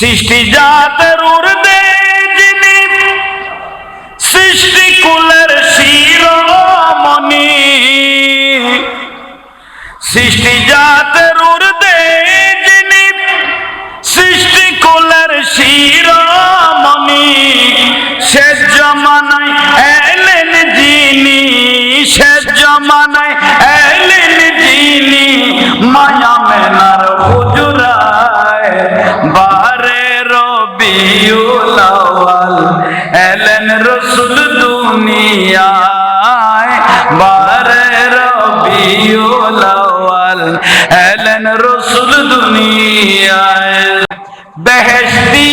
সৃষ্টি জাতের উর্দে যিনি সৃষ্টি কুলের শিরোমণি। সৃষ্টি জাতের উর্দে যিনি সৃষ্টি কুলের শিরোমণি। শেষ জমানায় এলেন যিনি, শেষ জমানায় এলেন যিনি, মায়া মেনার আউয়াল এলেন রসুল দুনিয়ায় বারে রবিউল আউয়াল এলেন রসুল দুনিয়ায়। বেহেশতি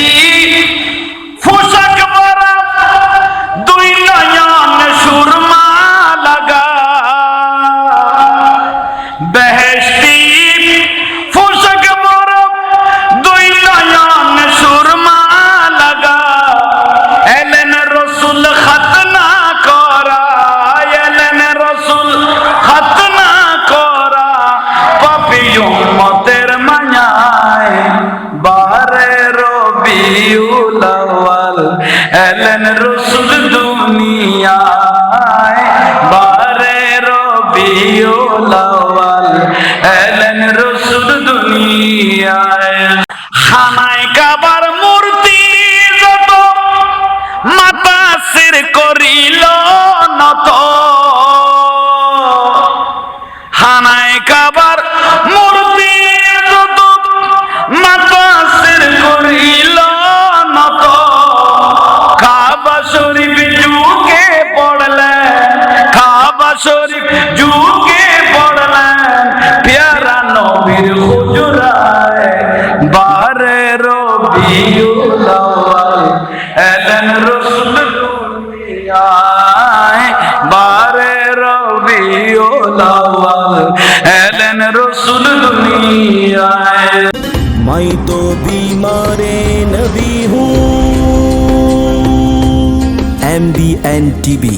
এলেন রসুল দুনিয়ায় বারে রবিউল এলেন রসুল দুনিয়ায়। খানায় কাবার শরীফ যুগে পড়লেন। পেয়ারা নবীর হুজুরায়, বারে রবিউল আউয়াল, এলেন রসুল দুনিয়ায় বারে রবিউল আউয়াল, এলেন রসুল দুনিয়ায় মাই তো বিমারে নবী হুম এমবিএন টিভি